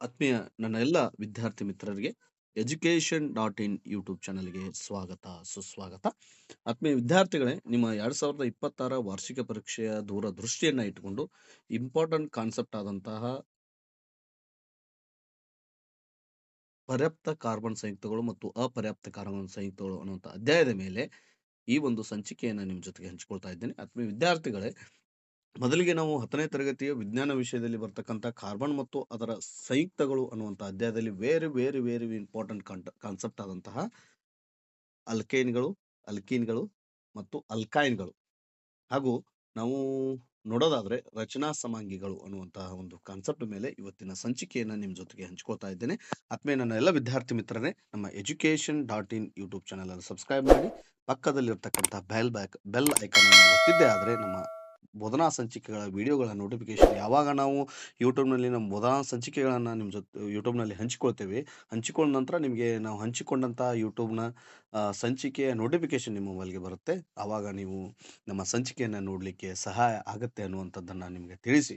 ಆತ್ಮೀಯ ನನ್ನ ಎಲ್ಲ ವಿದ್ಯಾರ್ಥಿ ಮಿತ್ರರಿಗೆ ಎಜುಕೇಶನ್ ಡಾಟ್ ಇನ್ ಯೂಟ್ಯೂಬ್ ಚಾನಲ್ಗೆ ಸ್ವಾಗತ, ಸುಸ್ವಾಗತ. ಆತ್ಮೀಯ ವಿದ್ಯಾರ್ಥಿಗಳೇ, ನಿಮ್ಮ ಎರಡು ಸಾವಿರದ ಇಪ್ಪತ್ತಾರ ವಾರ್ಷಿಕ ಪರೀಕ್ಷೆಯ ದೂರದೃಷ್ಟಿಯನ್ನ ಇಟ್ಟುಕೊಂಡು ಇಂಪಾರ್ಟೆಂಟ್ ಕಾನ್ಸೆಪ್ಟ್ ಆದಂತಹ ಪರ್ಯಾಪ್ತ ಕಾರ್ಬನ್ ಸಂಯುಕ್ತಗಳು ಮತ್ತು ಅಪರ್ಯಾಪ್ತ ಕಾರ್ಬನ್ ಸಂಯುಕ್ತಗಳು ಅನ್ನುವಂಥ ಅಧ್ಯಾಯದ ಮೇಲೆ ಈ ಒಂದು ಸಂಚಿಕೆಯನ್ನು ನಿಮ್ಮ ಜೊತೆಗೆ ಹಂಚಿಕೊಳ್ತಾ ಇದ್ದೇನೆ. ಆತ್ಮೀಯ ವಿದ್ಯಾರ್ಥಿಗಳೇ ಮೊದಲಿಗೆ ನಾವು ಹತ್ತನೇ ತರಗತಿಯ ವಿಜ್ಞಾನ ವಿಷಯದಲ್ಲಿ ಬರ್ತಕ್ಕಂಥ ಕಾರ್ಬನ್ ಮತ್ತು ಅದರ ಸಂಯುಕ್ತಗಳು ಅನ್ನುವಂಥ ಅಧ್ಯಾಯದಲ್ಲಿ very very very important concept ಆದಂತಹ ಅಲ್ಕೇನ್ಗಳು ಅಲ್ಕೀನ್ಗಳು ಮತ್ತು ಅಲ್ಕೈನ್ಗಳು ಹಾಗೂ ನಾವು ನೋಡೋದಾದ್ರೆ ರಚನಾ ಸಮಾಂಗಿಗಳು ಅನ್ನುವಂತಹ ಒಂದು ಕಾನ್ಸೆಪ್ಟ್ ಮೇಲೆ ಇವತ್ತಿನ ಸಂಚಿಕೆಯನ್ನು ನಿಮ್ಮ ಜೊತೆಗೆ ಹಂಚ್ಕೋತಾ ಇದ್ದೇನೆ. ಆತ್ಮೀಯ ನನ್ನ ಎಲ್ಲ ವಿದ್ಯಾರ್ಥಿ ಮಿತ್ರರೇ, ನಮ್ಮ education dot in YouTube channel ಅನ್ನು ಸಬ್ಸ್ಕ್ರೈಬ್ ಮಾಡಿ, ಪಕ್ಕದಲ್ಲಿರ್ತಕ್ಕಂಥ ಬೆಲ್ ಬ್ಯಾಕ್ ಬೆಲ್ ಐಕನ್ ಅನ್ನು ಆದ್ರೆ ನಮ್ಮ ಬೋಧನಾ ಸಂಚಿಕೆಗಳ ವಿಡಿಯೋಗಳ ನೋಟಿಫಿಕೇಶನ್ ಯಾವಾಗ ನಾವು ಯೂಟ್ಯೂಬ್ನಲ್ಲಿ ನಮ್ಮ ಬೋಧನಾ ಸಂಚಿಕೆಗಳನ್ನು ನಿಮ್ಮ ಜೊತೆ ಯೂಟ್ಯೂಬ್ನಲ್ಲಿ ಹಂಚಿಕೊಳ್ತೇವೆ, ಹಂಚಿಕೊಂಡ ನಂತರ ನಿಮಗೆ ನಾವು ಹಂಚಿಕೊಂಡಂಥ ಯೂಟ್ಯೂಬ್ನ ಸಂಚಿಕೆಯ ನೋಟಿಫಿಕೇಶನ್ ನಿಮ್ಮ ಮೊಬೈಲ್ಗೆ ಬರುತ್ತೆ. ಆವಾಗ ನೀವು ನಮ್ಮ ಸಂಚಿಕೆಯನ್ನು ನೋಡಲಿಕ್ಕೆ ಸಹಾಯ ಆಗುತ್ತೆ ಅನ್ನುವಂಥದ್ದನ್ನು ನಿಮಗೆ ತಿಳಿಸಿ.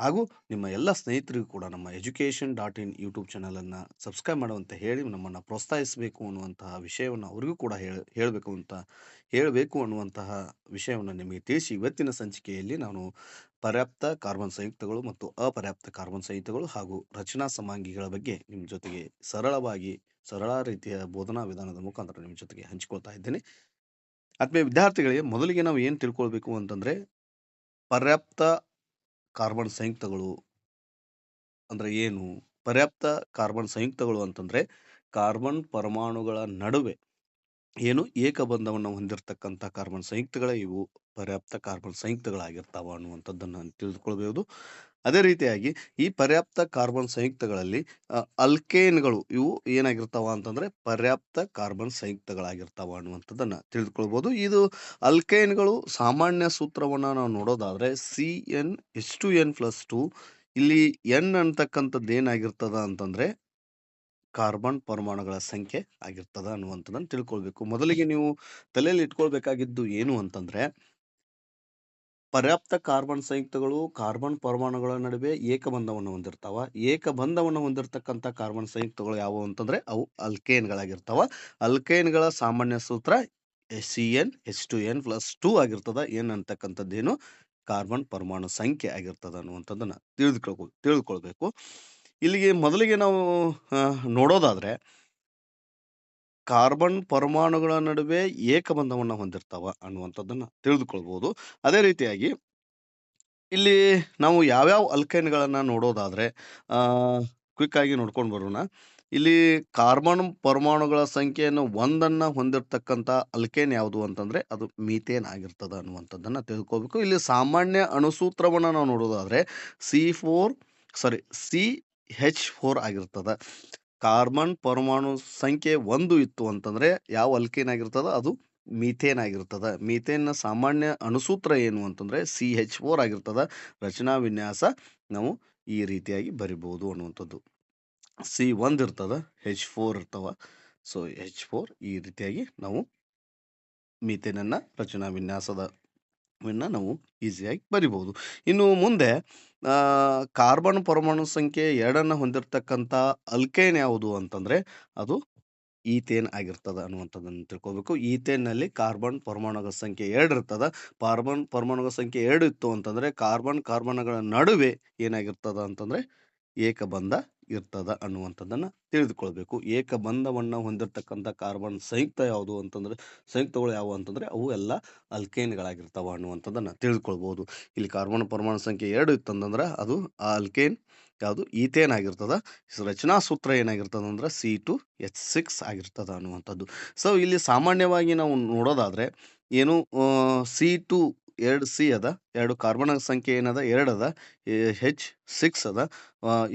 ಹಾಗೂ ನಿಮ್ಮ ಎಲ್ಲ ಸ್ನೇಹಿತರಿಗೂ ಕೂಡ ನಮ್ಮ ಎಜುಕೇಷನ್ ಡಾಟ್ ಇನ್ ಯೂಟ್ಯೂಬ್ ಚಾನಲನ್ನು ಸಬ್ಸ್ಕ್ರೈಬ್ ಮಾಡುವಂತ ಹೇಳಿ ನಮ್ಮನ್ನು ಪ್ರೋತ್ಸಾಹಿಸಬೇಕು ಅನ್ನುವಂತಹ ವಿಷಯವನ್ನು ಅವರಿಗೂ ಕೂಡ ಹೇಳ, ಹೇಳಬೇಕು ಅಂತ ಹೇಳಬೇಕು ಅನ್ನುವಂತಹ ವಿಷಯವನ್ನು ನಿಮಗೆ ತಿಳಿಸಿ ಇವತ್ತಿನ ಸಂಚಿಕೆಯಲ್ಲಿ ನಾನು ಪರ್ಯಾಪ್ತ ಕಾರ್ಬನ್ ಸಂಯುಕ್ತಗಳು ಮತ್ತು ಅಪರ್ಯಾಪ್ತ ಕಾರ್ಬನ್ ಸಂಯುಕ್ತಗಳು ಹಾಗೂ ರಚನಾ ಸಮಾಂಗಿಗಳ ಬಗ್ಗೆ ನಿಮ್ಮ ಜೊತೆಗೆ ಸರಳವಾಗಿ, ಸರಳ ರೀತಿಯ ಬೋಧನಾ ವಿಧಾನದ ಮುಖಾಂತರ ನಿಮ್ಮ ಜೊತೆಗೆ ಹಂಚಿಕೊಳ್ತಾ ಇದ್ದೇನೆ. ಆತ್ಮೀಯ ವಿದ್ಯಾರ್ಥಿಗಳಿಗೆ ಮೊದಲಿಗೆ ನಾವು ಏನು ತಿಳ್ಕೊಳ್ಬೇಕು ಅಂತಂದರೆ ಪರ್ಯಾಪ್ತ ಕಾರ್ಬನ್ ಸಂಯುಕ್ತಗಳು ಅಂದ್ರೆ ಏನು? ಪರ್ಯಾಪ್ತ ಕಾರ್ಬನ್ ಸಂಯುಕ್ತಗಳು ಅಂತಂದರೆ ಕಾರ್ಬನ್ ಪರಮಾಣುಗಳ ನಡುವೆ ಏನು ಏಕಬಂಧವನ್ನು ಹೊಂದಿರತಕ್ಕಂಥ ಕಾರ್ಬನ್ ಸಂಯುಕ್ತಗಳೇ ಇವು. ಪರ್ಯಾಪ್ತ ಕಾರ್ಬನ್ ಸಂಯುಕ್ತಗಳಾಗಿರ್ತಾವ ಅನ್ನುವಂಥದ್ದನ್ನು ತಿಳಿದುಕೊಳ್ಬಹುದು. ಅದೇ ರೀತಿಯಾಗಿ ಈ ಪರ್ಯಾಪ್ತ ಕಾರ್ಬನ್ ಸಂಯುಕ್ತಗಳಲ್ಲಿ ಅಲ್ಕೇನ್ಗಳು ಇವು ಏನಾಗಿರ್ತಾವ ಅಂತಂದ್ರೆ ಪರ್ಯಾಪ್ತ ಕಾರ್ಬನ್ ಸಂಯುಕ್ತಗಳಾಗಿರ್ತಾವ ಅನ್ನುವಂಥದ್ದನ್ನು ತಿಳಿದುಕೊಳ್ಬೋದು. ಇದು ಅಲ್ಕೇನ್ಗಳು ಸಾಮಾನ್ಯ ಸೂತ್ರವನ್ನು ನಾವು ನೋಡೋದಾದ್ರೆ C N H two N plus two ಇಲ್ಲಿ ಎನ್ ಅಂತಕ್ಕಂಥದ್ದು ಏನಾಗಿರ್ತದ ಅಂತಂದ್ರೆ ಕಾರ್ಬನ್ ಪರಮಾಣುಗಳ ಸಂಖ್ಯೆ ಆಗಿರ್ತದ ಅನ್ನುವಂಥದ್ದನ್ನು ತಿಳ್ಕೊಳ್ಬೇಕು. ಮೊದಲಿಗೆ ನೀವು ತಲೆಯಲ್ಲಿ ಇಟ್ಕೊಳ್ಬೇಕಾಗಿದ್ದು ಏನು ಅಂತಂದ್ರೆ ಪರ್ಯಾಪ್ತ ಕಾರ್ಬನ್ ಸಂಯುಕ್ತಗಳು, ಕಾರ್ಬನ್ ಪರಮಾಣುಗಳ ನಡುವೆ ಏಕಬಂಧವನ್ನು ಹೊಂದಿರ್ತಾವ. ಏಕಬಂಧವನ್ನು ಹೊಂದಿರತಕ್ಕಂಥ ಕಾರ್ಬನ್ ಸಂಯುಕ್ತಗಳು ಯಾವುವು ಅಂತಂದ್ರೆ ಅವು ಅಲ್ಕೇನ್ಗಳಾಗಿರ್ತಾವ. ಅಲ್ಕೇನ್ಗಳ ಸಾಮಾನ್ಯ ಸೂತ್ರ S C N S two N plus two ಆಗಿರ್ತದ. ಏನ್ ಅಂತಕ್ಕಂಥದ್ದೇನು? ಕಾರ್ಬನ್ ಪರಮಾಣು ಸಂಖ್ಯೆ ಆಗಿರ್ತದ ಅನ್ನುವಂಥದ್ದನ್ನ ತಿಳಿದುಕೊಳ್ಕೊ, ತಿಳಿದುಕೊಳ್ಬೇಕು. ಇಲ್ಲಿಗೆ ಮೊದಲಿಗೆ ನಾವು ನೋಡೋದಾದ್ರೆ ಕಾರ್ಬನ್ ಪರಮಾಣುಗಳ ನಡುವೆ ಏಕಬಂಧವನ್ನು ಹೊಂದಿರ್ತಾವ ಅನ್ನುವಂಥದ್ದನ್ನು ತಿಳಿದುಕೊಳ್ಬೋದು. ಅದೇ ರೀತಿಯಾಗಿ ಇಲ್ಲಿ ನಾವು ಯಾವ್ಯಾವ ಅಲ್ಕೈನ್ಗಳನ್ನು ನೋಡೋದಾದರೆ ಆಗಿ ನೋಡ್ಕೊಂಡು ಬರೋಣ. ಇಲ್ಲಿ ಕಾರ್ಬನ್ ಪರಮಾಣುಗಳ ಸಂಖ್ಯೆಯನ್ನು ಒಂದನ್ನು ಹೊಂದಿರತಕ್ಕಂಥ ಅಲ್ಕೇನ್ ಯಾವುದು ಅಂತಂದರೆ ಅದು ಮೀಥೇನ್ ಆಗಿರ್ತದೆ ಅನ್ನುವಂಥದ್ದನ್ನು ತಿಳ್ಕೋಬೇಕು. ಇಲ್ಲಿ ಸಾಮಾನ್ಯ ಅಣುಸೂತ್ರವನ್ನು ನಾವು ನೋಡೋದಾದರೆ C four, sorry C H four ಆಗಿರ್ತದ. ಕಾರ್ಬನ್ ಪರಮಾಣು ಸಂಖ್ಯೆ ಒಂದು ಇತ್ತು ಅಂತಂದ್ರೆ ಯಾವ ಅಲ್ಕೇನ್ ಆಗಿರ್ತದ ಅದು ಮೀಥೇನ್ ಆಗಿರ್ತದ ಮೀಥೇನ್ನ ಸಾಮಾನ್ಯ ಅಣುಸೂತ್ರ ಏನು ಅಂತಂದ್ರೆ ಸಿ ಹೆಚ್ ಫೋರ್ ಆಗಿರ್ತದ. ರಚನಾ ವಿನ್ಯಾಸ ನಾವು ಈ ರೀತಿಯಾಗಿ ಬರಿಬಹುದು ಅನ್ನುವಂಥದ್ದು. ಸಿ ಒಂದು ಇರ್ತದ ಹೆಚ್ ಫೋರ್ ಇರ್ತವ. ಸೊ ಹೆಚ್ ಫೋರ್ ಈ ರೀತಿಯಾಗಿ ನಾವು ಮೀಥೇನನ್ನು ರಚನಾ ವಿನ್ಯಾಸದ ವನ್ನ ನಾವು ಈಸಿಯಾಗಿ ಬರಿಬೋದು. ಇನ್ನು ಮುಂದೆ ಕಾರ್ಬನ್ ಪರಮಾಣು ಸಂಖ್ಯೆ ಎರಡನ್ನು ಹೊಂದಿರತಕ್ಕಂಥ ಅಲ್ಕೇನ್ ಯಾವುದು ಅಂತಂದ್ರೆ, ಅದು ಈಥೇನ್ ಆಗಿರ್ತದ ಅನ್ನುವಂಥದ್ದನ್ನು ತಿಳ್ಕೊಬೇಕು ಈಥೇನ್ನಲ್ಲಿ ಕಾರ್ಬನ್ ಪರಮಾಣುಗಳ ಸಂಖ್ಯೆ ಎರಡು ಇರ್ತದ ಕಾರ್ಬನ್ ಪರಮಾಣುಗಳ ಸಂಖ್ಯೆ ಎರಡು ಇತ್ತು ಅಂತಂದ್ರೆ, ಕಾರ್ಬನ್ ಕಾರ್ಬನ್ಗಳ ನಡುವೆ ಏನಾಗಿರ್ತದ ಅಂತಂದ್ರೆ, ಏಕಬಂಧ ಇರ್ತದ ಅನ್ನುವಂಥದ್ದನ್ನು ತಿಳಿದುಕೊಳ್ಬೇಕು. ಏಕಬಂಧವನ್ನ ಹೊಂದಿರತಕ್ಕಂಥ ಕಾರ್ಬನ್ ಸಂಯುಕ್ತ ಯಾವುದು ಅಂತಂದ್ರೆ, ಸಂಯುಕ್ತಗಳು ಯಾವುವು ಅಂತಂದ್ರೆ ಅವು ಎಲ್ಲ ಅಲ್ಕೇನ್ಗಳಾಗಿರ್ತಾವ ಅನ್ನುವಂಥದ್ದನ್ನು ತಿಳಿದುಕೊಳ್ಬೋದು. ಇಲ್ಲಿ ಕಾರ್ಬನ್ ಪರಮಾಣು ಸಂಖ್ಯೆ ಎರಡು ಇತ್ತಂದ್ರೆ ಅದು ಆ ಅಲ್ಕೇನ್ ಯಾವುದು? ಈಥೇನ್ ಆಗಿರ್ತದ. ರಚನಾ ಸೂತ್ರ ಏನಾಗಿರ್ತದ ಅಂದ್ರೆ ಸಿ ಟು ಎಚ್ ಸಿಕ್ಸ್ ಆಗಿರ್ತದ ಅನ್ನುವಂಥದ್ದು. ಸೊ ಇಲ್ಲಿ ಸಾಮಾನ್ಯವಾಗಿ ನಾವು ನೋಡೋದಾದ್ರೆ ಏನು ಸಿ ಟು ಎರಡು ಸಿ ಅದ, ಎರಡು ಕಾರ್ಬನ್ ಸಂಖ್ಯೆ ಏನದ, ಎರಡು ಅದ ಹೆಚ್ ಸಿಕ್ಸ್ ಅದ.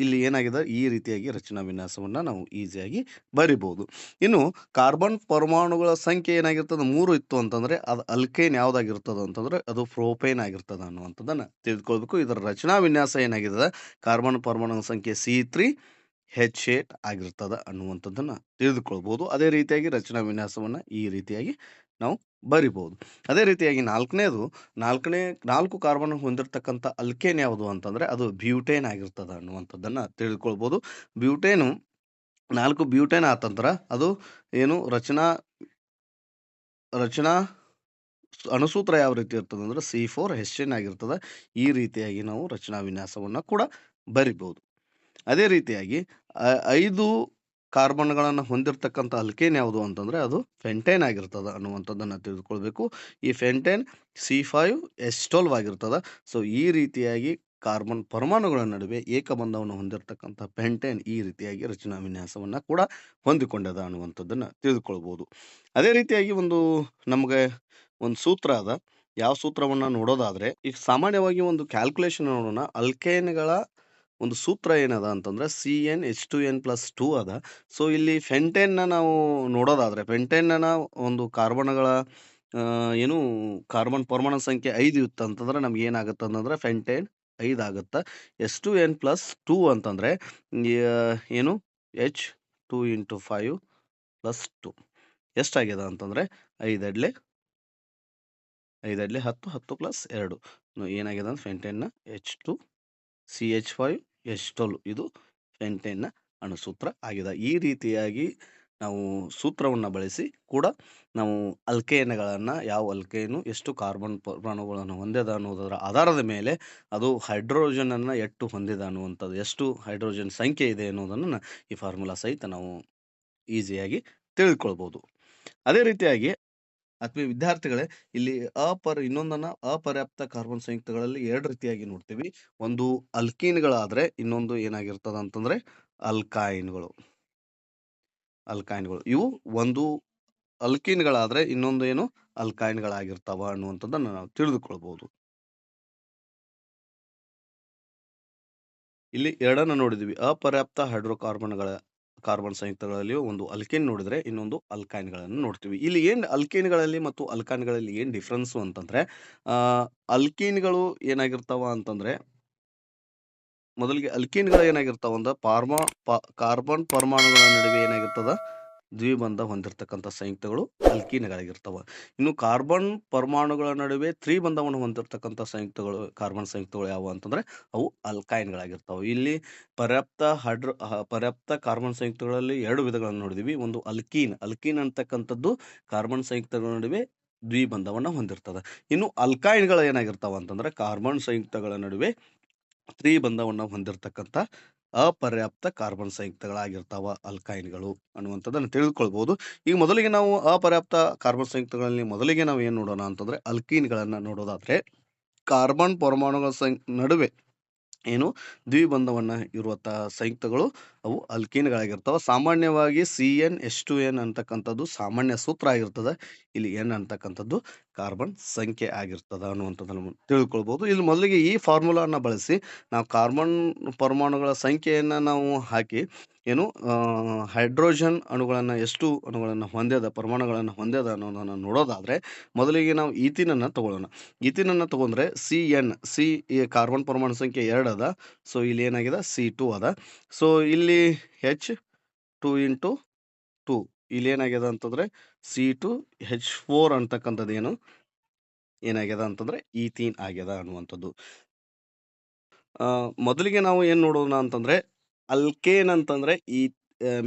ಇಲ್ಲಿ ಏನಾಗಿದೆ? ಈ ರೀತಿಯಾಗಿ ರಚನಾ ವಿನ್ಯಾಸವನ್ನು ನಾವು ಈಸಿಯಾಗಿ ಬರಿಬೋದು. ಇನ್ನು ಕಾರ್ಬನ್ ಪರಮಾಣುಗಳ ಸಂಖ್ಯೆ ಏನಾಗಿರ್ತದೆ? ಮೂರು ಇತ್ತು ಅಂತಂದರೆ ಅದು ಅಲ್ಕೇನ್ ಯಾವುದಾಗಿರ್ತದೆ ಅಂತಂದ್ರೆ ಅದು ಪ್ರೋಪೇನ್ ಆಗಿರ್ತದೆ ಅನ್ನುವಂಥದ್ದನ್ನು ತಿಳಿದುಕೊಳ್ಬೇಕು. ಇದರ ರಚನಾ ವಿನ್ಯಾಸ ಏನಾಗಿದೆ ಕಾರ್ಬನ್ ಪರಮಾಣು ಸಂಖ್ಯೆ ಸಿ ತ್ರೀ ಹೆಚ್ ಏಟ್ ಆಗಿರ್ತದೆ ಅನ್ನುವಂಥದ್ದನ್ನು ತಿಳಿದುಕೊಳ್ಬೋದು. ಅದೇ ರೀತಿಯಾಗಿ ರಚನಾ ವಿನ್ಯಾಸವನ್ನು ಈ ರೀತಿಯಾಗಿ ನಾವು ಬರಿಬಹುದು. ಅದೇ ರೀತಿಯಾಗಿ ನಾಲ್ಕನೇದು, ನಾಲ್ಕನೇ, ನಾಲ್ಕು ಕಾರ್ಬನ್ ಹೊಂದಿರತಕ್ಕಂಥ ಅಲ್ಕೇನ್ ಯಾವುದು ಅಂತಂದರೆ ಅದು ಬ್ಯೂಟೇನ್ ಆಗಿರ್ತದೆ ಅನ್ನುವಂಥದ್ದನ್ನು ತಿಳ್ಕೊಳ್ಬೋದು. ಬ್ಯೂಟೇನು, ನಾಲ್ಕು ಬ್ಯೂಟೇನ್ ಆತಂತ್ರ ಅದು ಏನು ರಚನಾ ರಚನಾ ಸ್ ಅಣುಸೂತ್ರ ಯಾವ ರೀತಿ ಇರ್ತದೆಂದ್ರೆ C4H10 ಆಗಿರ್ತದೆ ಈ ರೀತಿಯಾಗಿ ನಾವು ರಚನಾ ವಿನ್ಯಾಸವನ್ನು ಕೂಡ ಬರಿಬೋದು ಅದೇ ರೀತಿಯಾಗಿ ಐದು 5 ಕಾರ್ಬನ್‌ಗಳನ್ನ ಹೊಂದಿರತಕ್ಕಂಥ ಅಲ್ಕೇನ್ ಯಾವುದು ಅಂತಂದರೆ ಅದು ಫೆಂಟೈನ್ ಆಗಿರ್ತದೆ ಅನ್ನುವಂಥದ್ದನ್ನು ತಿಳಿದುಕೊಳ್ಬೇಕು. ಈ ಫೆಂಟೈನ್ ಸಿ ಸಿ5ಎಚ್12 ಆಗಿರ್ತದೆ ಸೊ, ಈ ರೀತಿಯಾಗಿ ಕಾರ್ಬನ್ ಪರಮಾಣುಗಳ ನಡುವೆ ಏಕಬಂಧವನ್ನು ಹೊಂದಿರತಕ್ಕಂಥ ಪೆಂಟೇನ್ ಈ ರೀತಿಯಾಗಿ ರಚನಾ ವಿನ್ಯಾಸವನ್ನು ಕೂಡ ಹೊಂದಿಕೊಂಡದ ಅನ್ನುವಂಥದ್ದನ್ನು ತಿಳಿದುಕೊಳ್ಬೋದು. ಅದೇ ರೀತಿಯಾಗಿ ಒಂದು ನಮಗೆ ಒಂದು ಸೂತ್ರ ಅದ. ಯಾವ ಸೂತ್ರವನ್ನು ನೋಡೋದಾದರೆ, ಈಗ ಸಾಮಾನ್ಯವಾಗಿ ಒಂದು ಕ್ಯಾಲ್ಕುಲೇಷನ್ ನೋಡೋಣ. ಅಲ್ಕೇನ್‌ಗಳ ಒಂದು ಸೂತ್ರ ಏನದ ಅಂತಂದ್ರೆ ಸಿಎನ್‌ಎಚ್2ಎನ್+2 ಅದ. ಸೊ ಇಲ್ಲಿ ಫೆಂಟೇನ್‌ನ ನಾವು ನೋಡೋದಾದ್ರೆ ಫೆಂಟೆನ್ನ ಒಂದು ಕಾರ್ಬನ್‌ಗಳ ಏನು ಕಾರ್ಬನ್ ಪರಮಾಣು ಸಂಖ್ಯೆ ಐದು ಇತ್ತು ಅಂತಂದ್ರೆ ನಮ್ಗೆ ಏನಾಗುತ್ತೆ ಅಂತಂದ್ರೆ ಫೆಂಟೇನ್ 5 ಆಗತ್ತ. ಎಚ್2ಎನ್+2 ಅಂತಂದ್ರೆ ಅಂತಂದರೆ ಏನು ಎಚ್2 ಇಂಟು ಫೈವ್ ಪ್ಲಸ್ ಟು ಎಷ್ಟಾಗ್ಯದ ಅಂತಂದ್ರೆ 5 ಎಡ್ಲೆ 5 ಎಡ್ಲೆ 10 10 ಪ್ಲಸ್ ಎರಡು ಏನಾಗ್ಯದ ಅಂದ್ರೆ ಫೆಂಟೇನ್‌ನ ಎಚ್2 ಸಿಎಚ್5ಎಚ್12 ಇದು ಫೆಂಟೇನ್‌ನ ಅಣುಸೂತ್ರ ಆಗಿದೆ. ಈ ರೀತಿಯಾಗಿ ನಾವು ಸೂತ್ರವನ್ನು ಬಳಸಿ ಕೂಡ ನಾವು ಅಲ್ಕೇನಗಳನ್ನು ಯಾವ ಅಲ್ಕೇನು ಎಷ್ಟು ಕಾರ್ಬನ್ ಪರಮಾಣುಗಳನ್ನು ಹೊಂದಿದೆ ಅನ್ನೋದರ ಆಧಾರದ ಮೇಲೆ ಅದು ಹೈಡ್ರೋಜನನ್ನು ಎಷ್ಟು ಹೊಂದಿದೆ ಅನ್ನುವಂಥದ್ದು, ಎಷ್ಟು ಹೈಡ್ರೋಜನ್ ಸಂಖ್ಯೆ ಇದೆ ಅನ್ನೋದನ್ನು ಈ ಫಾರ್ಮುಲಾ ಸಹಿತ ನಾವು ಈಸಿಯಾಗಿ ತಿಳ್ಕೊಳ್ಬೋದು ಅದೇ ರೀತಿಯಾಗಿ ಆತ್ಮೀಯ ವಿದ್ಯಾರ್ಥಿಗಳೇ, ಇಲ್ಲಿ ಅಪರ್, ಇನ್ನೊಂದನ್ನ ಅಪರ್ಯಾಪ್ತ ಕಾರ್ಬನ್ ಸಂಯುಕ್ತಗಳಲ್ಲಿ ಎರಡು ರೀತಿಯಾಗಿ ನೋಡ್ತೀವಿ. ಒಂದು ಅಲ್ಕೀನ್‌ಗಳಾದ್ರೆ, ಇನ್ನೊಂದು ಏನಾಗಿರ್ತದ ಅಂತಂದ್ರೆ, ಅಲ್ಕಾಯಿನ್ಗಳು ಅಲ್ಕಾಯಿನ್ಗಳು ಇವು ಒಂದು ಅಲ್ಕೀನ್‌ಗಳಾದ್ರೆ, ಇನ್ನೊಂದು ಏನು, ಅಲ್ಕಾಯಿನ್ಗಳಾಗಿರ್ತಾವ ಅನ್ನುವಂಥದ್ದನ್ನ ನಾವು ತಿಳಿದುಕೊಳ್ಬಹುದು ಇಲ್ಲಿ ಎರಡನ್ನ ನೋಡಿದ್ವಿ. ಅಪರ್ಯಾಪ್ತ ಹೈಡ್ರೋಕಾರ್ಬನ್‌ಗಳ ಕಾರ್ಬನ್ ಸಂಯುಕ್ತಗಳಲ್ಲಿ ಒಂದು ಅಲ್ಕೇನ್ ನೋಡಿದ್ರೆ ಇನ್ನೊಂದು ಅಲ್ಕೈನ್ಗಳನ್ನು ನೋಡ್ತೀವಿ. ಇಲ್ಲಿ ಏನ್ ಅಲ್ಕೇನ್‌ಗಳಲ್ಲಿ ಮತ್ತು ಅಲ್ಕಾನ್ಗಳಲ್ಲಿ ಏನ್ ಡಿಫ್ರೆನ್ಸ್ ಅಂತಂದ್ರೆ ಅಲ್ಕೀನ್‌ಗಳು ಏನಾಗಿರ್ತಾವ ಅಂತಂದ್ರೆ, ಮೊದಲಿಗೆ ಅಲ್ಕೀನ್‌ಗಳು ಏನಾಗಿರ್ತಾವ ಅಂದ್ರೆ ಪಾರ್ಮಾ ಕಾರ್ಬನ್ ಪರಮಾಣುಗಳ ನಡುವೆ ಏನಾಗಿರ್ತದ ದ್ವಿಬಂಧ ಹೊಂದಿರತಕ್ಕಂಥ ಸಂಯುಕ್ತಗಳು ಅಲ್ಕೀನ್‌ಗಳಾಗಿರ್ತಾವ. ಇನ್ನು ಕಾರ್ಬನ್ ಪರಮಾಣುಗಳ ನಡುವೆ ತ್ರಿಬಂಧವನ್ನು ಹೊಂದಿರತಕ್ಕಂಥ ಸಂಯುಕ್ತಗಳು, ಕಾರ್ಬನ್ ಸಂಯುಕ್ತಗಳು ಯಾವುವು ಅಂತಂದ್ರೆ ಅವು ಅಲ್ಕೈನ್‌ಗಳಾಗಿರ್ತಾವ. ಇಲ್ಲಿ ಪರ್ಯಾಪ್ತ ಹೈಡ್ರೋ ಪರ್ಯಾಪ್ತ ಕಾರ್ಬನ್ ಸಂಯುಕ್ತಗಳಲ್ಲಿ ಎರಡು ವಿಧಗಳನ್ನು ನೋಡಿದ್ವಿ. ಒಂದು ಅಲ್ಕೀನ್. ಅಲ್ಕೀನ್ ಅಂತಕ್ಕಂಥದ್ದು ಕಾರ್ಬನ್ ಸಂಯುಕ್ತಗಳ ನಡುವೆ ದ್ವಿಬಂಧವನ್ನು ಹೊಂದಿರ್ತದೆ ಇನ್ನು ಅಲ್ಕೈನ್‌ಗಳು ಏನಾಗಿರ್ತಾವ ಅಂತಂದ್ರೆ ಕಾರ್ಬನ್ ಸಂಯುಕ್ತಗಳ ನಡುವೆ ತ್ರಿಬಂಧವನ್ನು ಹೊಂದಿರತಕ್ಕಂಥ ಅಪರ್ಯಾಪ್ತ ಕಾರ್ಬನ್ ಸಂಯುಕ್ತಗಳಾಗಿರ್ತಾವ ಅಲ್ಕೈನ್‌ಗಳು ಅನ್ನುವಂಥದ್ದನ್ನು ತಿಳಿದುಕೊಳ್ಬೋದು. ಈಗ ಮೊದಲಿಗೆ ನಾವು ಅಪರ್ಯಾಪ್ತ ಕಾರ್ಬನ್ ಸಂಯುಕ್ತಗಳಲ್ಲಿ ಮೊದಲಿಗೆ ನಾವು ಏನು ನೋಡೋಣ ಅಂತಂದ್ರೆ ಅಲ್ಕೀನ್ಗಳನ್ನು ನೋಡೋದಾದ್ರೆ ಕಾರ್ಬನ್ ಪರಮಾಣುಗಳ ನಡುವೆ ಏನು ದ್ವಿಬಂಧವನ್ನು ಇರುವಂತಹ ಸಂಯುಕ್ತಗಳು ಅವು ಅಲ್ಕೀನ್ಗಳಾಗಿರ್ತಾವೆ ಸಾಮಾನ್ಯವಾಗಿ C N H two N ಅಂತಕ್ಕಂಥದ್ದು ಸಾಮಾನ್ಯ ಸೂತ್ರ ಆಗಿರ್ತದೆ ಇಲ್ಲಿ ಎನ್ ಅಂತಕ್ಕಂಥದ್ದು ಕಾರ್ಬನ್ ಸಂಖ್ಯೆ ಆಗಿರ್ತದೆ ಅನ್ನುವಂಥದ್ದನ್ನು ತಿಳ್ಕೊಳ್ಬೋದು. ಇಲ್ಲಿ ಮೊದಲಿಗೆ ಈ ಫಾರ್ಮುಲಾನ ಬಳಸಿ ನಾವು ಕಾರ್ಬನ್ ಪರಮಾಣುಗಳ ಸಂಖ್ಯೆಯನ್ನು ನಾವು ಹಾಕಿ ಏನು ಹೈಡ್ರೋಜನ್ ಅಣುಗಳನ್ನು ಎಷ್ಟು ಅಣುಗಳನ್ನು ಹೊಂದ್ಯದ, ಪರಮಾಣುಗಳನ್ನು ಹೊಂದ್ಯದ ಅನ್ನೋದನ್ನು ನೋಡೋದಾದರೆ ಮೊದಲಿಗೆ ನಾವು ಈಥೀನನ್ನ ತಗೊಳ್ಳೋಣ. ತೊಗೊಂಡ್ರೆ ತಗೊಂಡ್ರೆ ಸಿ ಈ ಕಾರ್ಬನ್ ಪರಮಾಣು ಸಂಖ್ಯೆ ಎರಡು ಅದ. ಸೊ ಇಲ್ಲಿ ಏನಾಗಿದೆ ಸಿ ಟು ಅದ. ಸೊ ಇಲ್ಲಿ ಎಚ್2 ಇಂಟು 2 ಇಲ್ಲಿ ಏನಾಗ್ಯದ ಅಂತಂದ್ರೆ ಸಿ2ಎಚ್4 ಅಂತಕ್ಕಂಥದ್ದು ಏನು ಏನಾಗ್ಯದ ಅಂತಂದ್ರೆ ಈಥೀನ್ ಆಗ್ಯದ ಅನ್ನುವಂಥದ್ದು. ಮೊದಲಿಗೆ ನಾವು ಏನು ನೋಡೋಣ ಅಂತಂದ್ರೆ ಅಲ್ಕೇನ್ ಅಂತಂದ್ರೆ ಈ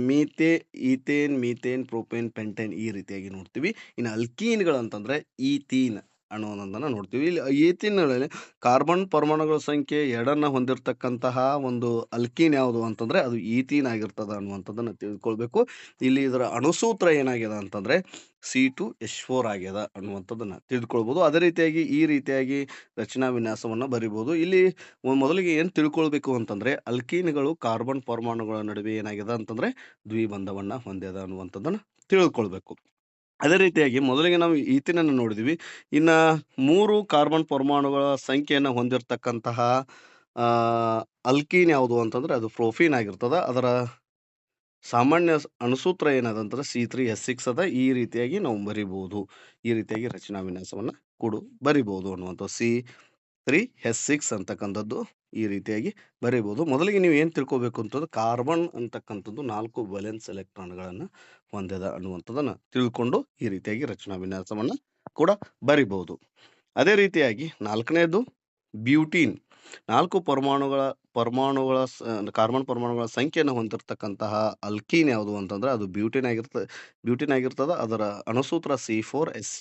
ಮೀಥೆ ಈಥೇನ್, ಮೀಥೇನ್, ಪ್ರೋಪೇನ್ ಪೆಂಟೇನ್ ಈ ರೀತಿಯಾಗಿ ನೋಡ್ತೀವಿ. ಇನ್ನು ಅಲ್ಕೀನ್‌ಗಳಂತಂದ್ರೆ ಈಥೀನ್ ಅನ್ನೋದನ್ನ ನೋಡ್ತೀವಿ. ಇಲ್ಲಿ ಈತಿನಲ್ಲಿ ಕಾರ್ಬನ್ ಪರಮಾಣುಗಳ ಸಂಖ್ಯೆ 2 ಹೊಂದಿರತಕ್ಕಂತಹ ಒಂದು ಅಲ್ಕೀನ್ ಯಾವುದು ಅಂತಂದ್ರೆ ಅದು ಈಥೀನ್ ಆಗಿರ್ತದ ಅನ್ನುವಂಥದ್ದನ್ನ ತಿಳ್ಕೊಳ್ಬೇಕು. ಇಲ್ಲಿ ಇದರ ಅಣುಸೂತ್ರ ಏನಾಗ್ಯದ ಅಂತಂದ್ರೆ ಸಿ2ಎಚ್4 ಆಗ್ಯದ ಅನ್ನುವಂಥದ್ದನ್ನು ತಿಳ್ಕೊಳ್ಬೋದು ಅದೇ ರೀತಿಯಾಗಿ ಈ ರೀತಿಯಾಗಿ ರಚನಾ ವಿನ್ಯಾಸವನ್ನ ಬರಿಬೋದು. ಇಲ್ಲಿ ಮೊದಲಿಗೆ ಏನು ತಿಳ್ಕೊಳ್ಬೇಕು ಅಂತಂದ್ರೆ ಅಲ್ಕೀನ್‌ಗಳು ಕಾರ್ಬನ್ ಪರಮಾಣುಗಳ ನಡುವೆ ಏನಾಗ್ಯದ ಅಂತಂದ್ರೆ ದ್ವಿಬಂಧವನ್ನ ಹೊಂದ್ಯದ ಅನ್ನುವಂಥದ್ದನ್ನ ತಿಳ್ಕೊಳ್ಬೇಕು. ಅದೇ ರೀತಿಯಾಗಿ ಮೊದಲಿಗೆ ನಾವು ಈಥೀನನ್ನ ನೋಡಿದ್ವಿ. ಇನ್ನ ಮೂರು ಕಾರ್ಬನ್ ಪರಮಾಣುಗಳ ಸಂಖ್ಯೆಯನ್ನು ಹೊಂದಿರತಕ್ಕಂತಹ ಅಲ್ಕೀನ್ ಯಾವುದು ಅಂತಂದ್ರೆ ಅದು ಪ್ರೋಫೀನ್ ಆಗಿರ್ತದೆ ಅದರ ಸಾಮಾನ್ಯ ಸ್ ಅಣುಸೂತ್ರ ಏನದ ಅಂತಂದ್ರೆ ಸಿ3ಎಚ್6 ಅದ. ಈ ರೀತಿಯಾಗಿ ನಾವು ಬರಿಬಹುದು. ಈ ರೀತಿಯಾಗಿ ರಚನಾ ವಿನ್ಯಾಸವನ್ನು ಕೂಡ ಬರಿಬಹುದು ಅನ್ನುವಂಥದ್ದು. ಸಿ3ಎಚ್6 ಅಂತಕ್ಕಂಥದ್ದು ಈ ರೀತಿಯಾಗಿ ಬರೀಬೋದು. ಮೊದಲಿಗೆ ನೀವು ಏನು ತಿಳ್ಕೊಬೇಕು ಅಂತಂದ್ರೆ ಕಾರ್ಬನ್ ಅಂತಕ್ಕಂಥದ್ದು ನಾಲ್ಕು ಬ್ಯಾಲೆನ್ಸ್ ಎಲೆಕ್ಟ್ರಾನ್ಗಳನ್ನು ಹೊಂದಿದೆ ಅನ್ನುವಂಥದ್ದನ್ನು ತಿಳ್ಕೊಂಡು ಈ ರೀತಿಯಾಗಿ ರಚನಾ ವಿನ್ಯಾಸವನ್ನು ಕೂಡ ಬರಿಬಹುದು ಅದೇ ರೀತಿಯಾಗಿ ನಾಲ್ಕನೇದು ಬ್ಯೂಟೀನ್. ನಾಲ್ಕು ಪರಮಾಣುಗಳ ಪರಮಾಣುಗಳ ಕಾರ್ಬನ್ ಪರಮಾಣುಗಳ ಸಂಖ್ಯೆಯನ್ನು ಹೊಂದಿರತಕ್ಕಂತಹ ಅಲ್ಕೀನ್ ಯಾವುದು ಅಂತಂದ್ರೆ ಅದು ಬ್ಯೂಟಿನ್ ಆಗಿರ್ತದೆ ಬ್ಯೂಟಿನ್ ಆಗಿರ್ತದೆ. ಅದರ ಅಣುಸೂತ್ರ C four S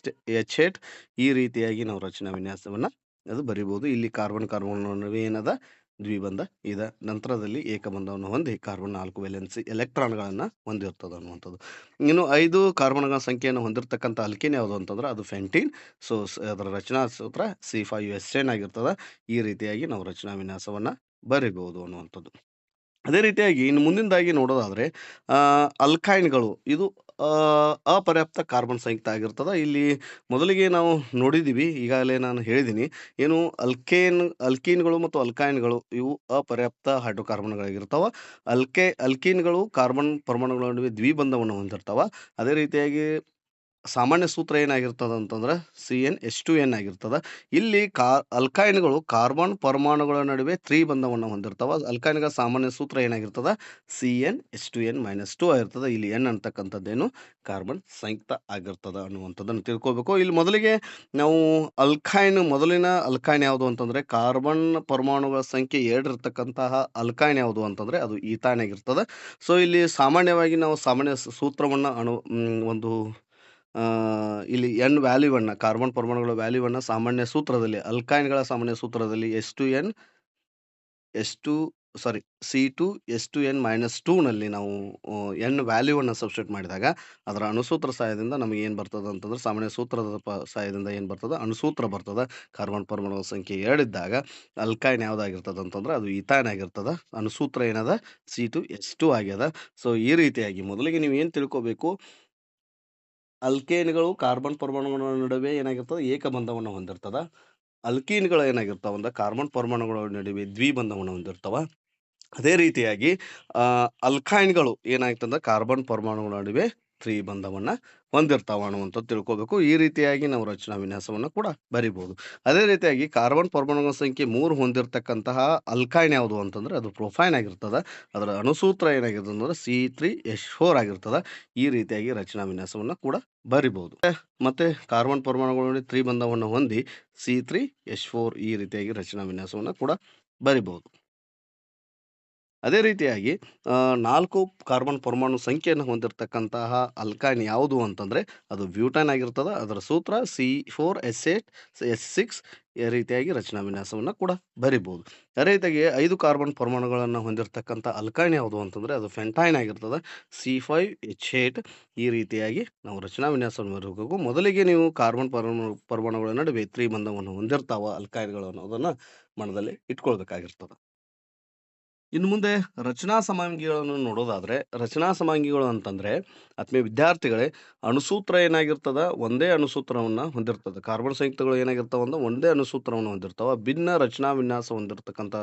H eight ಈ ರೀತಿಯಾಗಿ ನಾವು ರಚನಾ ವಿನ್ಯಾಸವನ್ನು ಅದು ಬರಿಬೋದು. ಇಲ್ಲಿ ಕಾರ್ಬನ್ ಕಾರ್ಬನ್ ಏನದ ದ್ವಿಬಂಧ ಇದ. ನಂತರದಲ್ಲಿ ಏಕಬಂಧವನ್ನು ಹೊಂದಿ ಕಾರ್ಬನ್ ನಾಲ್ಕು ವೇಲೆನ್ಸಿ ಎಲೆಕ್ಟ್ರಾನ್ಗಳನ್ನು ಹೊಂದಿರ್ತದೆ ಅನ್ನುವಂಥದ್ದು. ಇನ್ನು ಐದು ಕಾರ್ಬನ್ಗಳ ಸಂಖ್ಯೆಯನ್ನು ಹೊಂದಿರತಕ್ಕಂಥ ಅಲ್ಕೀನ್ ಯಾವುದು ಅಂತಂದ್ರೆ ಅದು ಫೆಂಟೀನ್. ಸೊ ಅದರ ರಚನಾ ಸೂತ್ರ ಸಿ ಫೈವ್ ಎಸ್ ಎನ್ ಆಗಿರ್ತದೆ. ಈ ರೀತಿಯಾಗಿ ನಾವು ರಚನಾ ವಿನ್ಯಾಸವನ್ನು ಬರಿಬಹುದು ಅನ್ನುವಂಥದ್ದು. ಅದೇ ರೀತಿಯಾಗಿ ಇನ್ನು ಮುಂದಿನದಾಗಿ ನೋಡೋದಾದರೆ ಅಲ್ಕೈನ್ಗಳು ಇದು ಅಪರ್ಯಾಪ್ತ ಕಾರ್ಬನ್ ಸಂಯುಕ್ತ ಆಗಿರ್ತದೆ. ಇಲ್ಲಿ ಮೊದಲಿಗೆ ನಾವು ನೋಡಿದ್ದೀವಿ ಈಗಾಗಲೇ ನಾನು ಹೇಳಿದ್ದೀನಿ ಏನು ಅಲ್ಕೇನ್, ಅಲ್ಕೀನ್ಗಳು ಮತ್ತು ಅಲ್ಕೈನ್ಗಳು ಇವು ಅಪರ್ಯಾಪ್ತ ಹೈಡ್ರೋಕಾರ್ಬನ್ಗಳಾಗಿರ್ತಾವ. ಅಲ್ಕೆ, ಅಲ್ಕೀನ್ಗಳು ಕಾರ್ಬನ್ ಪರಮಾಣುಗಳ ನಡುವೆ ದ್ವಿಬಂಧವನ್ನು ಹೊಂದಿರ್ತಾವ. ಅದೇ ರೀತಿಯಾಗಿ ಸಾಮಾನ್ಯ ಸೂತ್ರ ಏನಾಗಿರ್ತದೆ ಅಂತಂದ್ರೆ C N H two N ಆಗಿರ್ತದೆ. ಇಲ್ಲಿ ಕಾ ಅಲ್ಕಾಯಿನ್ಗಳು ಕಾರ್ಬನ್ ಪರಮಾಣುಗಳ ನಡುವೆ ತ್ರೀ ಬಂಧವನ್ನು ಹೊಂದಿರ್ತವೆ. ಅಲ್ಕಾಯಿನ್ಗಳ ಸಾಮಾನ್ಯ ಸೂತ್ರ ಏನಾಗಿರ್ತದೆ? C N H two N minus two ಆಗಿರ್ತದೆ. ಇಲ್ಲಿ ಎನ್ ಅಂತಕ್ಕಂಥದ್ದೇನು ಕಾರ್ಬನ್ ಸಂಯುಕ್ತ ಆಗಿರ್ತದೆ ಅನ್ನುವಂಥದ್ದನ್ನು ತಿಳ್ಕೊಬೇಕು. ಇಲ್ಲಿ ಮೊದಲಿಗೆ ನಾವು ಅಲ್ಕಾಯಿನ್ ಮೊದಲಿನ ಅಲ್ಕಾಯಿನ್ ಯಾವುದು ಅಂತಂದ್ರೆ ಕಾರ್ಬನ್ ಪರಮಾಣುಗಳ ಸಂಖ್ಯೆ ಎರಡು ಇರ್ತಕ್ಕಂತಹ ಅಲ್ಕಾಯಿನ್ ಯಾವುದು ಅಂತಂದ್ರೆ ಅದು ಈತಾನ್ ಆಗಿರ್ತದೆ. ಸೊ ಇಲ್ಲಿ ಸಾಮಾನ್ಯವಾಗಿ ನಾವು ಸಾಮಾನ್ಯ ಸೂತ್ರವನ್ನು ಅಣು ಒಂದು ಇಲ್ಲಿ ಎನ್ ವ್ಯಾಲ್ಯೂವನ್ನು ಕಾರ್ಬನ್ ಪರಮಾಣುಗಳ ವ್ಯಾಲ್ಯೂವನ್ನು ಸಾಮಾನ್ಯ ಸೂತ್ರದಲ್ಲಿ ಅಲ್ಕೈನ್ಗಳ ಸಾಮಾನ್ಯ ಸೂತ್ರದಲ್ಲಿ S two N S two sorry C two S two N minus ಟೂನಲ್ಲಿ ನಾವು ಎನ್ ವ್ಯಾಲ್ಯೂವನ್ನು ಸಬ್ಸ್ಟಿಟ್ಯೂಟ್ ಮಾಡಿದಾಗ, ಅದರ ಅಣುಸೂತ್ರ ಸಹಾಯದಿಂದ ನಮಗೆ ಏನು ಬರ್ತದೆ ಅಂತಂದ್ರೆ ಸಾಮಾನ್ಯ ಸೂತ್ರದ ಪ, ಸಹಾಯದಿಂದ ಏನು ಬರ್ತದೆ? ಅಣುಸೂತ್ರ ಬರ್ತದೆ. ಕಾರ್ಬನ್ ಪರಮಾಣುಗಳ ಸಂಖ್ಯೆ ಎರಡಿದ್ದಾಗ ಅಲ್ಕೈನ್ ಯಾವುದಾಗಿರ್ತದೆ ಅಂತಂದ್ರೆ ಅದು ಇಥಾನ್ ಆಗಿರ್ತದೆ. ಅಣುಸೂತ್ರ ಏನದ? ಸಿ ಟು ಎಸ್ ಟು ಆಗ್ಯದ. ಸೊ ಈ ರೀತಿಯಾಗಿ ಮೊದಲಿಗೆ ನೀವು ಏನು ತಿಳ್ಕೊಬೇಕು? ಅಲ್ಕೇನ್ಗಳು ಕಾರ್ಬನ್ ಪರಮಾಣುಗಳ ನಡುವೆ ಏನಾಗಿರ್ತದೆ, ಏಕಬಂಧವನ್ನು ಹೊಂದಿರ್ತದ. ಅಲ್ಕೀನ್ಗಳು ಏನಾಗಿರ್ತಾವ ಅಂದ್ರೆ ಕಾರ್ಬನ್ ಪರಮಾಣುಗಳ ನಡುವೆ ದ್ವಿಬಂಧವನ್ನು ಹೊಂದಿರ್ತಾವ. ಅದೇ ರೀತಿಯಾಗಿ ಅಲ್ಕೈನ್ಗಳು ಏನಾಗ್ತಂದ್ರೆ ಕಾರ್ಬನ್ ಪರಮಾಣುಗಳ ನಡುವೆ ತ್ರಿಬಂಧವನ್ನ ಹೊಂದಿರ್ತಾವ ಅನ್ನುವಂಥದ್ದು ತಿಳ್ಕೋಬೇಕು. ಈ ರೀತಿಯಾಗಿ ನಾವು ರಚನಾ ವಿನ್ಯಾಸವನ್ನು ಕೂಡ ಬರಿಬಹುದು ಅದೇ ರೀತಿಯಾಗಿ ಕಾರ್ಬನ್ ಪರಮಾಣುಗಳ ಸಂಖ್ಯೆ ಮೂರು ಹೊಂದಿರತಕ್ಕಂತಹ ಅಲ್ಕೈನ್ ಯಾವುದು ಅಂತಂದ್ರೆ ಅದು ಪ್ರೊಫೈನ್ ಆಗಿರ್ತದೆ. ಅದರ ಅನುಸೂತ್ರ ಏನಾಗಿರ್ತದೆ ಅಂದ್ರೆ ಸಿ ತ್ರೀ ಎಸ್ ಫೋರ್ ಆಗಿರ್ತದೆ. ಈ ರೀತಿಯಾಗಿ ರಚನಾ ವಿನ್ಯಾಸವನ್ನು ಕೂಡ ಬರಿಬಹುದು ಮತ್ತೆ ಕಾರ್ಬನ್ ಪರಮಾಣುಗಳ ತ್ರಿಬಂಧವನ್ನು ಹೊಂದಿ ಸಿ ತ್ರೀ ಎಸ್ ಫೋರ್ ಈ ರೀತಿಯಾಗಿ ರಚನಾ ವಿನ್ಯಾಸವನ್ನು ಕೂಡ ಬರಿಬಹುದು ಅದೇ ರೀತಿಯಾಗಿ ನಾಲ್ಕು ಕಾರ್ಬನ್ ಪರಮಾಣು ಸಂಖ್ಯೆಯನ್ನು ಹೊಂದಿರತಕ್ಕಂತಹ ಅಲ್ಕಾನ್ ಯಾವುದು ಅಂತಂದರೆ, ಅದು ಬ್ಯೂಟಾನ್ ಆಗಿರ್ತದೆ, ಅದರ ಸೂತ್ರ C four S eight, S six ಈ ರೀತಿಯಾಗಿ ರಚನಾ ವಿನ್ಯಾಸವನ್ನು ಕೂಡ ಬರಿಬೋದು. ಅದೇ ರೀತಿಯಾಗಿ ಐದು ಕಾರ್ಬನ್ ಪರಮಾಣುಗಳನ್ನು ಹೊಂದಿರತಕ್ಕಂಥ ಅಲ್ಕಾನ್ ಯಾವುದು ಅಂತಂದರೆ, ಅದು ಫೆಂಟೈನ್ ಆಗಿರ್ತದೆ, ಸಿ ಫೈವ್ ಎಚ್ ಏಟ್ ಈ ರೀತಿಯಾಗಿ ನಾವು ರಚನಾ ವಿನ್ಯಾಸವನ್ನು ಬರಬೇಕು. ಮೊದಲಿಗೆ ನೀವು ಕಾರ್ಬನ್ ಪರಮಾಣು, ಪರಮಾಣುಗಳ ನಡುವೆ ತ್ರಿಬಂಧವನ್ನು ಹೊಂದಿರ್ತಾವ ಅಲ್ಕಾಯ್ಗಳು ಅನ್ನೋದನ್ನು ಮನದಲ್ಲಿ ಇಟ್ಕೊಳ್ಬೇಕಾಗಿರ್ತದೆ. ಇನ್ನು ಮುಂದೆ ರಚನಾ ಸಮಾಂಗಿಗಳನ್ನು ನೋಡೋದಾದ್ರೆ, ರಚನಾ ಸಮಾಂಗಿಗಳು ಅಂತಂದರೆ ಆತ್ಮೀಯ ವಿದ್ಯಾರ್ಥಿಗಳೇ ಅಣುಸೂತ್ರ ಏನಾಗಿರ್ತದೆ? ಒಂದೇ ಅಣುಸೂತ್ರವನ್ನು ಹೊಂದಿರ್ತದೆ. ಕಾರ್ಬನ್ ಸಂಯುಕ್ತಗಳು ಏನಾಗಿರ್ತಾವ ಅಂದ್ರೆ ಒಂದೇ ಅಣುಸೂತ್ರವನ್ನು ಹೊಂದಿರ್ತಾವ. ಭಿನ್ನ ರಚನಾ ವಿನ್ಯಾಸ ಹೊಂದಿರತಕ್ಕಂಥ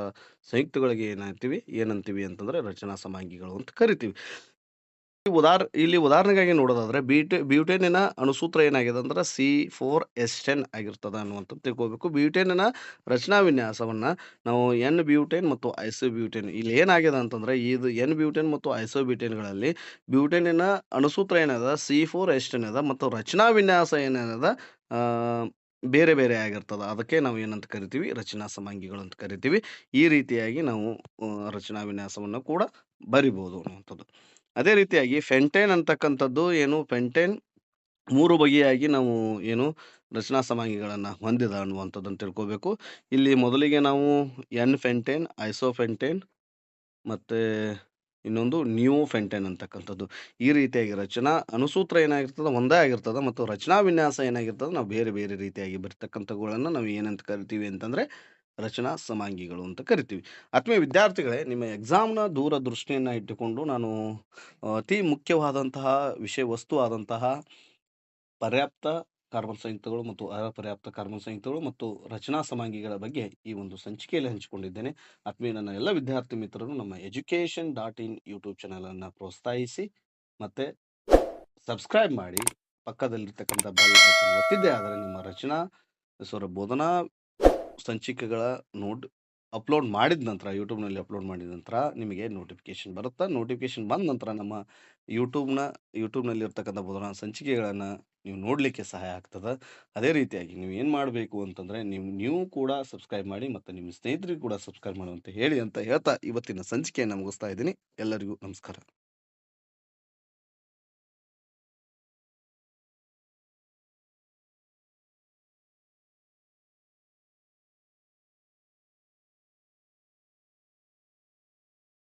ಸಂಯುಕ್ತಗಳಿಗೆ ಏನಂತೀವಿ ಏನಂತೀವಿ ಅಂತಂದ್ರೆ ರಚನಾ ಸಮಾಂಗಿಗಳು ಅಂತ ಕರಿತೀವಿ. ಉದಾಹರ ಇಲ್ಲಿ ಉದಾಹರಣೆಗಾಗಿ ನೋಡೋದಾದ್ರೆ ಬ್ಯೂಟೆ ಬ್ಯೂಟೇನಿನ ಅಣುಸೂತ್ರ ಏನಾಗಿದೆ ಅಂದ್ರೆ ಸಿ ಫೋರ್ ಎಸ್ ಟೆನ್ ಆಗಿರ್ತದೆ ಅನ್ನುವಂಥದ್ದು ತಿಳ್ಕೋಬೇಕು ಬ್ಯೂಟೇನಿನ ರಚನಾ ವಿನ್ಯಾಸವನ್ನ ನಾವು ಎನ್ ಬ್ಯೂಟೇನ್ ಮತ್ತು ಐಸೋ ಬ್ಯೂಟೇನ್ ಇಲ್ಲಿ ಏನಾಗಿದೆ ಅಂತಂದ್ರೆ ಇದು ಎನ್ ಬ್ಯೂಟೇನ್ ಮತ್ತು ಐಸೋ ಬ್ಯೂಟೇನ್ಗಳಲ್ಲಿ ಬ್ಯೂಟೇನಿನ ಅಣುಸೂತ್ರ ಏನದ ಸಿ ಫೋರ್ ಎಸ್ ಟೆನ್ ಅದ ಮತ್ತು ರಚನಾ ವಿನ್ಯಾಸ ಏನೇನದ ಆ, ಬೇರೆ ಬೇರೆ ಆಗಿರ್ತದ. ಅದಕ್ಕೆ ನಾವು ಏನಂತ ಕರಿತೀವಿ? ರಚನಾ ಸಮಾಂಗಿಗಳು ಅಂತ ಕರಿತೀವಿ. ಈ ರೀತಿಯಾಗಿ ನಾವು ರಚನಾ ವಿನ್ಯಾಸವನ್ನು ಕೂಡ ಬರಿಬಹುದು ಅನ್ನುವಂಥದ್ದು. ಅದೇ ರೀತಿಯಾಗಿ ಫೆಂಟೇನ್ ಅಂತಕ್ಕಂಥದ್ದು ಏನು? ಫೆಂಟೇನ್ ಮೂರು ಬಗೆಯಾಗಿ ನಾವು ಏನು ರಚನಾ ಸಮಾಂಗಿಗಳನ್ನು ಹೊಂದಿದ ಅನ್ನುವಂಥದ್ದನ್ನು ತಿಳ್ಕೋಬೇಕು. ಇಲ್ಲಿ ಮೊದಲಿಗೆ ನಾವು ಎನ್ ಫೆಂಟೇನ್ ಐಸೋಫೆಂಟೇನ್ ಮತ್ತು ಇನ್ನೊಂದು ನ್ಯೂ ಫೆಂಟೇನ್ ಅಂತಕ್ಕಂಥದ್ದು. ಈ ರೀತಿಯಾಗಿ ರಚನಾ ಅನುಸೂತ್ರ ಏನಾಗಿರ್ತದೆ? ಒಂದೇ ಆಗಿರ್ತದೆ ಮತ್ತು ರಚನಾ ವಿನ್ಯಾಸ ಏನಾಗಿರ್ತದೆ? ನಾವು ಬೇರೆ ಬೇರೆ ರೀತಿಯಾಗಿ ಬರ್ತಕ್ಕಂಥವುಗಳನ್ನು ನಾವು ಏನಂತ ಕರಿತೀವಿ ಅಂತಂದರೆ ರಚನಾ ಸಮಾಂಗಿಗಳು ಅಂತ ಕರಿತೀವಿ. ಆತ್ಮೀಯ ವಿದ್ಯಾರ್ಥಿಗಳೇ, ನಿಮ್ಮ ಎಕ್ಸಾಮ್ನ ದೂರದೃಷ್ಟಿಯನ್ನು ಇಟ್ಟುಕೊಂಡು ನಾನು ಅತಿ ಮುಖ್ಯವಾದಂತಹ ವಿಷಯ, ವಸ್ತು ಆದಂತಹ ಪರ್ಯಾಪ್ತ ಕಾರ್ಬನ್ ಸಂಯುಕ್ತಗಳು ಮತ್ತು ಅಪರ್ಯಾಪ್ತ ಕಾರ್ಬನ್ ಸಂಯುಕ್ತಗಳು ಮತ್ತು ರಚನಾ ಸಮಾಂಗಿಗಳ ಬಗ್ಗೆ ಈ ಒಂದು ಸಂಚಿಕೆಯಲ್ಲಿ ಹಂಚಿಕೊಂಡಿದ್ದೇನೆ. ಆತ್ಮೀಯ ನನ್ನ ಎಲ್ಲ ವಿದ್ಯಾರ್ಥಿ ಮಿತ್ರರು ನಮ್ಮ ಎಜುಕೇಷನ್ ಡಾಟ್ ಇನ್ ಯೂಟ್ಯೂಬ್ ಚಾನಲನ್ನು ಪ್ರೋತ್ಸಾಹಿಸಿ ಮತ್ತು ಸಬ್ಸ್ಕ್ರೈಬ್ ಮಾಡಿ. ಪಕ್ಕದಲ್ಲಿರ್ತಕ್ಕಂಥ ಬೆಲ್ ಗೊತ್ತಿದ್ದೆ ಆದರೆ ನಿಮ್ಮ ರಚನಾ ಸ್ವರ ಬೋಧನಾ ಸಂಚಿಕೆಗಳ ನೋಟ್ ಅಪ್ಲೋಡ್ ಮಾಡಿದ ನಂತರ, ಯೂಟ್ಯೂಬ್‌ನಲ್ಲಿ ಅಪ್ಲೋಡ್ ಮಾಡಿದ ನಂತರ ನಿಮಗೆ ನೋಟಿಫಿಕೇಷನ್ ಬರುತ್ತೆ. ನೋಟಿಫಿಕೇಶನ್ ಬಂದ ನಂತರ ನಮ್ಮ ಯೂಟ್ಯೂಬ್‌ನ ಯೂಟ್ಯೂಬ್‌ನಲ್ಲಿರ್ತಕ್ಕಂಥ ಬೋಧನಾ ಸಂಚಿಕೆಗಳನ್ನು ನೀವು ನೋಡಲಿಕ್ಕೆ ಸಹಾಯ ಆಗ್ತದೆ ಅದೇ ರೀತಿಯಾಗಿ ನೀವು ಏನು ಮಾಡಬೇಕು ಅಂತಂದರೆ, ನೀವು ನೀವು ಕೂಡ ಸಬ್ಸ್ಕ್ರೈಬ್ ಮಾಡಿ ಮತ್ತು ನಿಮ್ಮ ಸ್ನೇಹಿತರಿಗೂ ಕೂಡ ಸಬ್ಸ್ಕ್ರೈಬ್ ಮಾಡುವಂತೆ ಹೇಳಿ ಅಂತ ಹೇಳ್ತಾ ಇವತ್ತಿನ ಸಂಚಿಕೆಯನ್ನು ಮುಗಿಸ್ತಾ ಇದ್ದೀನಿ. ಎಲ್ಲರಿಗೂ ನಮಸ್ಕಾರ.